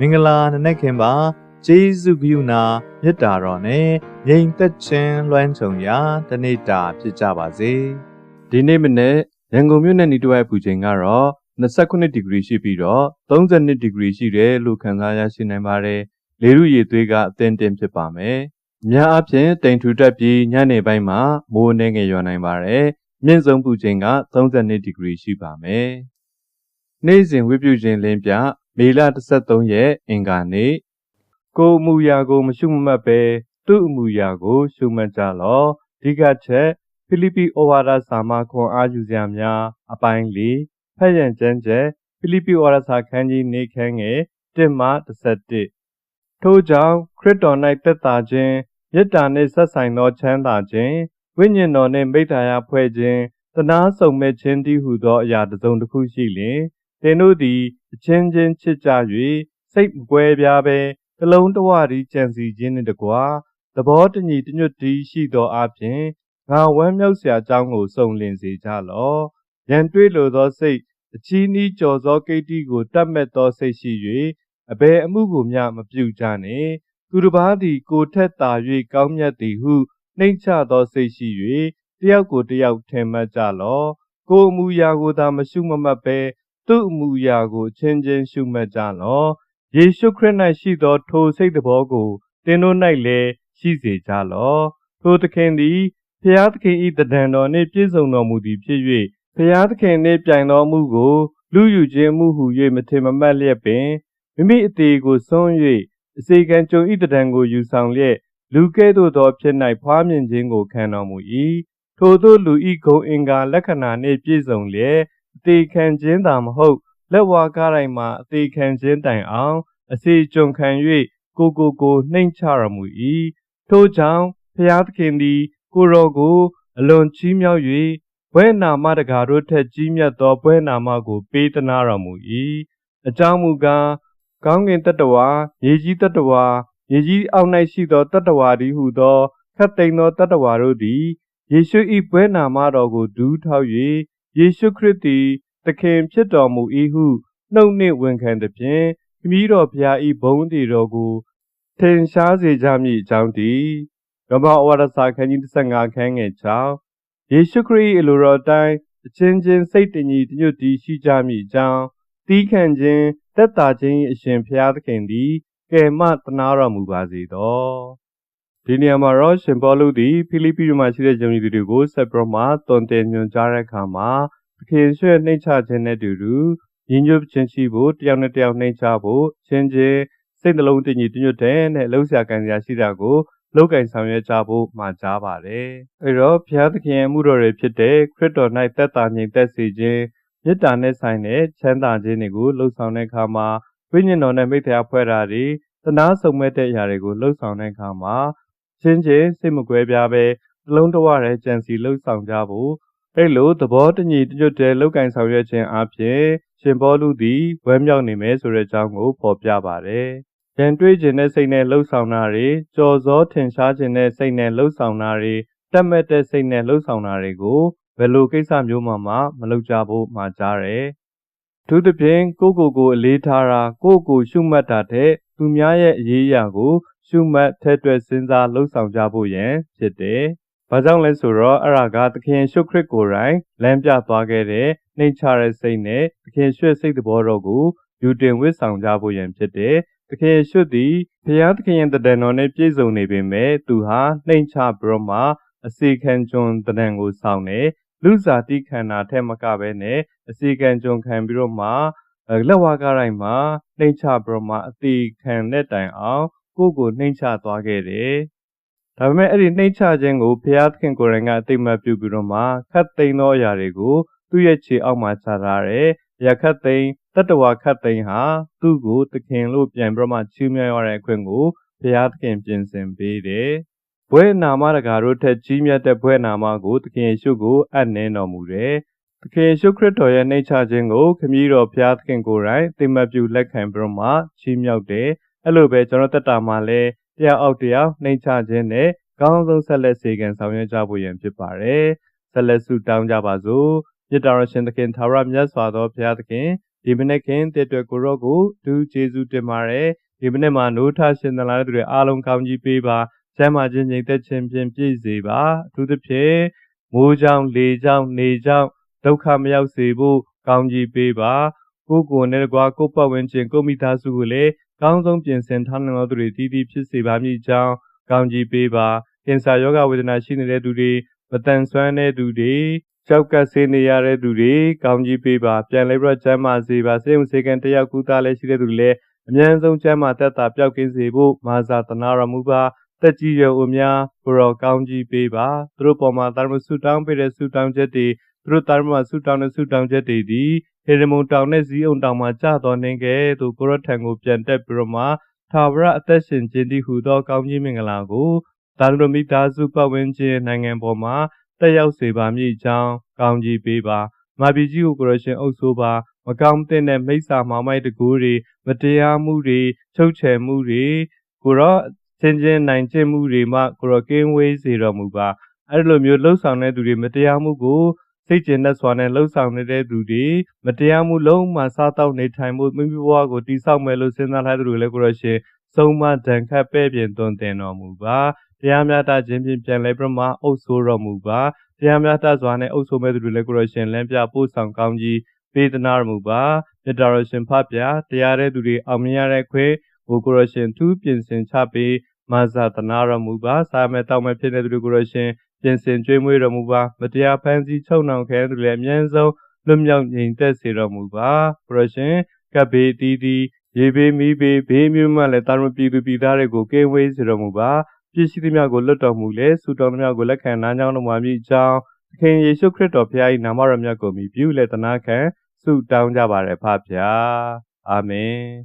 မင်္ဂလာနနက်ခင်ပါကျေးဇူးကရုဏာမေတ္တာတော်နဲ့ငြိမ်သက်ခြင်းလွှမ်းခြုံရာတနေ့တာဖြစ်ကြပါစေဒီနေ့မနေ့ရန်ကုန်မြို့နယ်နီတဝက်ပူချိန်ကတော့29ဒီဂရီရှိပြီးတော့32ဒီဂရီရှိတယ်လို့ခန့်မှန်းရရှိနိုင်ပါတယ်။လေရုရည်သွေးကအသင့်တင်ဖြစ်ပါမယ်။များအပြင်တိမ်ထူတက်ပြီးညနေပိုင်းမှာမိုးနှင်းငယ်ရွာနိုင်ပါတယ်။မြင့်ဆုံးပူချိန်က32ဒီဂရီရှိပါမယ်။နေ့စဉ်ဝိပုခြင်းလင်းပြ မေလ23ရက်အင်္ဂါနေ့ကိုယ်အမူအရာကို မရှုမမှတ်ပဲသူ့အမူအရာကို ရှုမှတ်ကြလော။ဒီကချက်ဖိလိပ္ပိဩဝါဒစာမှခွန်အားယူစရာများ အပိုင်းလေးဖတ်ရန်ကျမ်းချက်ဖိလိပ္ပိဩဝါဒစာခန်းကြီးနေခန်းငယ်1မှ11ထို့ကြောင့်ခရစ်တော်၌တက်တာခြင်းမေတ္တာနှင့်ဆက်ဆိုင်သောချမ်းသာခြင်းဝိညာဉ်တော်နှင့်မိတ္တာယဖွဲ့ခြင်းတနာဆုံမဲ့ခြင်းတည်းဟုသောအရာတစ်စုံတစ်ခုရှိလျင် သင်တို့သည်အချင်းချင်းချစ်ကြ၍စိတ်မကွဲပြားဘဲတစ်လုံးတစ်ဝတည်းကြံစီခြင်းနှင့်တကွာသဘောတညီတညွတ်တည်းရှိသောအပြင်ငါဝမ်းမြောက်စရာအကြောင်းကိုစုံလင်စေကြလော့။ရန်တွေ့လိုသောစိတ်အချီးနှီးကြော်သောကိတ္တိကိုတတ်မဲ့သောစိတ်ရှိ၍အဘယ်အမှုကိုမျှမပြုကြနှင့်။သူတစ်ပါးသည်ကိုယ်ထက်သာ၍ကောင်းမြတ်သည်ဟုနှိမ့်ချသောစိတ်ရှိ၍တယောက်ကိုတယောက်ထင်မှတ်ကြလော့။ကိုယ်အမူအရာကိုသာမရှုမမှတ်ဘဲ သူ့အမူအရာကိုအချင်းချင်းရှုမှတ်ကြလော့။ယေရှုခရစ်၌ရှိသောထိုစိတ်သဘောကိုသင်တို့၌လည်းရှိစေကြလော့။ထိုသခင်သည်ဖျားသခင်ဤတဒံတော်နှင့်ပြည့်စုံတော်မူသည်ဖြစ်၍ဖျားသခင်နှင့်ပြိုင်တော်မူကိုလူယူခြင်းမှုဟု၍မထင်မမှတ်လျက်ပင်မိမိအသေးကိုစွန့်၍အစေခံကြုံဤတဒံကိုယူဆောင်လျက်လူကဲ့သို့သောဖြစ်၌ဖွားမြင်ခြင်းကိုခံတော်မူ၏ထိုသောလူဤဂုံအင်္ဂါလက္ခဏာနှင့်ပြည့်စုံလျက်အ သေးခံခြင်းသာမဟုတ်လက်ဝါးကားတိုင်းမှာအသေးခံခြင်းတိုင်အောင် အစေကြုံခံ၍ကိုကိုကိုနှိမ့်ချတော်မူ၏ထို့ကြောင့်ဖျားသခင်သည် ကိုရောကို အလွန်ချီးမြှောက်၍ဘွဲ့နာမတကာတို့ထက်ကြီးမြတ်သောဘွဲ့နာမကို ပေးသနာတော်မူ၏အကြောင်းမူကားကောင်းကင်တတ္တဝါမြေကြီးတတ္တဝါမြေကြီးအောက်၌ရှိသောတတ္တဝါသည်ဟုသောခတ်သိမ်းသောတတ္တဝါတို့သည်ယေရှု၏ဘွဲ့နာမတော်ကိုဒူးထောက်၍ ယေရှုခရစ်သည်သခင်ဖြစ်တော်မူ၏ဟုနှုတ်နှင့်ဝန်ခံသည်ဖြင့်ခမည်းတော်ဘုရား၏ဘုန်းတည်တော်ကိုထင်ရှားစေကြမည်အကြောင်းတည်းရမဩဝါဒစာခန်းကြီး15ခန်းငယ်6ယေရှုခရစ်၏အလိုတော်တိုင်းအချင်းချင်းစိတ်တညီတညွတ်တည်ရှိကြမည်အကြောင်းတီးခံခြင်းတက်တာခြင်း၏အရှင်ဘုရားသခင်သည်ကယ်မတနာတော်မူပါစေသော ဒီနေရာမှာတော့ရှင်ပေါလုသည်ဖိလိပ္ပိမှာရှိတဲ့ယုံကြည်သူတွေကိုဆက်ပြီးမှတွန်တင်ညွှန်ကြားတဲ့အခါမှာသခင်ရွှေနှိမ့်ချခြင်းနဲ့တူတူညီညွတ်ခြင်းရှိဖို့တယောက်နဲ့တယောက်နှိမ့်ချဖို့ချင်းချင်းစိတ်နှလုံးတည်ညီတညွတ်တဲ့နဲ့လှုပ်ရှားကန်စရာရှိတာကိုလောက်ကင်ဆောင်ရွက်ကြဖို့မှာကြားပါတယ်။အဲတော့ဘုရားသခင်ရဲ့မှုတော်တွေဖြစ်တဲ့ခရစ်တော်၌သက်သာငြိမ်သက်စေခြင်းမေတ္တာနဲ့ဆိုင်တဲ့ချမ်းသာခြင်းတွေကိုလှုပ်ဆောင်တဲ့အခါမှာဝိညာဉ်တော်နဲ့မိတ်တရားဖွဲ့တာတွေတနာဆုံမဲ့တဲ့အရာတွေကိုလှုပ်ဆောင်တဲ့အခါမှာ ချင်းချင်းစိတ်မကွဲပြားပဲနှလုံးတဝရဲကြံစီလှုပ်ဆောင်ကြဖို့အဲ့လိုသဘောတညီတညွတ်တဲ့လောက်ကင်ဆောင်ရွက်ခြင်းအပြင်ရှင်ဘောလူသည်ဝမ်းမြောက်နေမယ်ဆိုတဲ့အကြောင်းကိုဖော်ပြပါတယ်။ရန်တွေးခြင်းနဲ့စိတ်နဲ့လှုပ်ဆောင်တာတွေကြော်စောထင်ရှားခြင်းနဲ့စိတ်နဲ့လှုပ်ဆောင်တာတွေတက်မဲ့တဲ့စိတ်နဲ့လှုပ်ဆောင်တာတွေကိုဘယ်လိုကိစ္စမျိုးမှမှမလုပ်ကြဖို့မှာကြားတယ်။သူသဖြင့်ကိုကိုကိုအလေးထားတာကိုကိုရှုမှတ်တာတဲ့သူများရဲ့အရေးအရာကို ရှုမှတ်ထဲတွက်စဉ်းစားလှုပ်ဆောင်ကြဖို့ရန်ဖြစ်တယ်။ဘာကြောင့်လဲဆိုတော့အဲ့ဒါကသခင်ရှုခရစ်ကိုယ်တိုင်လမ်းပြသွားခဲ့တဲ့နှိမ်ချတဲ့စိတ်နဲ့သခင်ရွှေ့စိတ်သဘောတော်ကိုယူတင်ဝစ်ဆောင်ကြဖို့ရန်ဖြစ်တယ်။သခင်ရွှေ့သည်ဘုရားသခင်ရဲ့တဒံတော်နဲ့ပြည့်စုံနေပေမဲ့သူဟာနှိမ်ချပြီးတော့မှအစီခံကျွန်တဒံကိုဆောင်တယ်။လူစားတိခန္ဓာထဲမကပဲနဲ့အစီခံကျွန်ခံပြီးတော့မှလက်ဝါးကားတိုင်းမှာနှိမ်ချပြီးတော့မှအတိခံတဲ့တိုင်အောင် ကိုယ့်ကိုနှိမ်ချသွားခဲ့တယ်။ဒါပေမဲ့အဲ့ဒီနှိမ်ချခြင်းကိုဘုရားသခင်ကိုယ်တိုင်ကအတိမတ်ပြုပြီးတော့မှခတ်သိမ်းသောအရာတွေကိုသူ့ရဲ့ခြေအောက်မှာချထားတယ်။ရခတ်သိမ်းတတ္တဝါခတ်သိမ်းဟာသူ့ကိုသခင်လို့ပြန်ပြီးတော့မှချီးမြှောက်ရတဲ့အခွင့်ကိုဘုရားသခင်ပြင်ဆင်ပေးတယ်။ဘွဲနာမတကာတို့ထက်ကြီးမြတ်တဲ့ဘွဲနာမကိုသခင်ယေရှုကိုအပ်နှင်းတော်မူတယ်။သခင်ယေရှုခရစ်တော်ရဲ့နှိမ့်ချခြင်းကိုခမည်းတော်ဘုရားသခင်ကိုယ်တိုင်သိမတ်ပြုလက်ခံပြီးတော့မှချီးမြှောက်တယ်။ အဲ့လိုပဲကျွန်တော်တက်တာမှာလည်းတရားအောက်တရားနှိမ့်ချခြင်းနဲ့ကောင်းဆုံးဆက်လက်စေကံဆောင်ရွက်ကြဖို့ရန်ဖြစ်ပါတယ်။ဆက်လက်ဆုတောင်းကြပါစို့။မြတ်တော်ရှင်သခင်သာရမြတ်စွာသောဘုရားသခင်ဒီမနေ့ခင်တဲ့အတွက်ကိုရော့ကိုဒူးကျေးဇူးတင်ပါတယ်ဒီမနေ့မှာနိုးထရှင်သန်လာတဲ့သူတွေအားလုံးကောင်းကြီးပေးပါကျမ်းမာခြင်းငြိမ်သက်ခြင်းဖြင့်ပြည့်စေပါအထူးသဖြင့်မိုးကြောင်လေကြောင်နေကြောင်ဒုက္ခမရောက်စေဖို့ကောင်းကြီးပေးပါကိုယ်ကိုယ်နဲ့တကွာကိုယ်ပတ်ဝန်းကျင်ကိုယ်မိသားစုကိုလည်း ကောင်းဆုံးပြင်ဆင်ထားနိုင်သောသူတွေတည်တည်ဖြစ်စေပါမည်ကြောင်းကောင်းကြီးပေးပါကင်ဆာယောဂဝေဒနာရှိနေတဲ့သူတွေမတန်ဆွမ်းတဲ့သူတွေကြောက်ကဆေးနေရတဲ့သူတွေကောင်းကြီးပေးပါပြန်လဲပြီးတော့ကျမ်းမာစေပါစေုံစေကန်တယောက်ကူသားလည်းရှိတဲ့သူတွေလည်းအမြန်ဆုံးကျမ်းမာသက်သာပျောက်ကင်းစေဖို့မာဇာတနာတော်မူပါတက်ကြီးရွယ်အိုများကိုရောကောင်းကြီးပေးပါသူတို့ပေါ်မှာတာမဆုတောင်းပေးတဲ့ဆုတောင်းချက်တွေသူတို့တာမဆုတောင်းတဲ့ဆုတောင်းချက်တွေဒီ ဟေရမုန်တောင်နဲ့ဇီးအောင်တောင်မှာကြာတော်နေခဲ့သူကိုရထံကိုပြန်တက်ပြီးတော့မှသာဝရအသက်ရှင်ခြင်းတည်ဟူသောကောင်းကြီးမင်္ဂလာကိုတာလူမိသားစုပတ်ဝန်းကျင်နိုင်ငံပေါ်မှာတက်ရောက်စေပါမည်ကြောင်းကောင်းကြီးပေးပါမာပြည်ကြီးကိုကိုရရှင်အုပ်ဆိုးပါမကောင်းတဲ့မိစ္ဆာမောင်မိုက်တကူတွေမတရားမှုတွေချုပ်ချယ်မှုတွေကိုတော့ချင်းချင်းနိုင်ကျင့်မှုတွေမှကိုရောကင်းဝေးစေတော်မူပါအဲ့လိုမျိုးလှုပ်ဆောင်တဲ့သူတွေမတရားမှုကို စိတ်ကျဉ်သက်စွာနဲ့လှုပ်ဆောင်နေတဲ့သူတွေမတရားမှုလုံးမှစားတော့နေထိုင်မှုမိမိဘဝကိုတိဆောက်မယ်လို့စဉ်းစားထားတဲ့သူတွေလည်းကိုရရှင်ဆုံးမဒဏ်ခတ်ပဲ့ပြင်သွန်သင်တော်မူပါတရားမျှတခြင်းဖြင့်ပြန်လဲပြမအုပ်ဆိုးတော်မူပါတရားမျှတစွာနဲ့အုပ်ဆိုးမဲ့သူတွေလည်းကိုရရှင်လမ်းပြပို့ဆောင်ကောင်းကြီးပေးသနာတော်မူပါမြတ်တော်ရှင်ဖပြတရားတဲ့သူတွေအောင်မြင်ရတဲ့ခွေကိုကိုရရှင်သူပြင်ဆင်ချပေးမာဇာတနာတော်မူပါစာမဲ့တောင်းမဲ့ဖြစ်တဲ့သူတွေကိုရရှင် ပြင်ဆင်ကြွေးမွေးတော်မူပါမတရားဖန်ဆီးချုပ်နှောင်ခဲသူတွေလည်းအမြဲဆုံးလွတ်မြောက်ငြိမ်သက်စေတော်မူပါကိုရရှင်ကပ်ဘေးတီးတီးရေဘေးမီးဘေးဘေးမျိုးမှလည်းတာရမပြည်သူပြည်သားတွေကိုကင်းဝေးစေတော်မူပါပြည့်စည်သမျှကိုလွတ်တော်မူလေဆုတောင်းသမျှကိုလက်ခံနားကြောင်းတော်မူမည်အကြောင်းသခင်ယေရှုခရစ်တော်ဖခင်၏နာမတော်မြတ်ကိုမြည်ပြုလေတနာခံဆုတောင်းကြပါရဖဖျားအာမင်